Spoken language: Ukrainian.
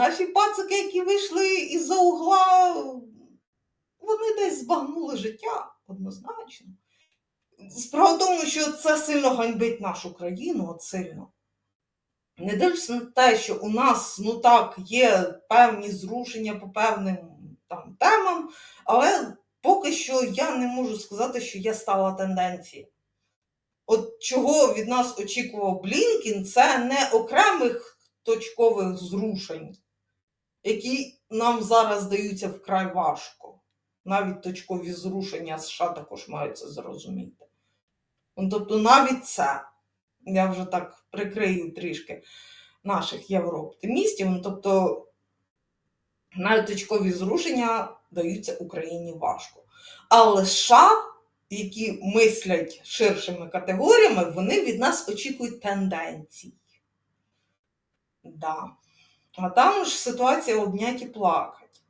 Наші пацики, які вийшли із-за угла, вони десь збагнули життя однозначно. Справа в тому, що це сильно ганьбить нашу країну, от сильно. Не дивлячись на те, що у нас, ну так, є певні зрушення по певним там темам, але поки що я не можу сказати, що є стала тенденція. От чого від нас очікував Блінкін, це не окремих точкових зрушень, які нам зараз здаються вкрай важко. Навіть точкові зрушення США також мають це зрозуміти. Ну, Тобто навіть це, я вже так прикрию трішки наших єврооптимістів. Ну, тобто навіть точкові зрушення даються Україні важко. Але США, які мислять ширшими категоріями, вони від нас очікують тенденцій. Да. А там ж ситуація обнять і плакать.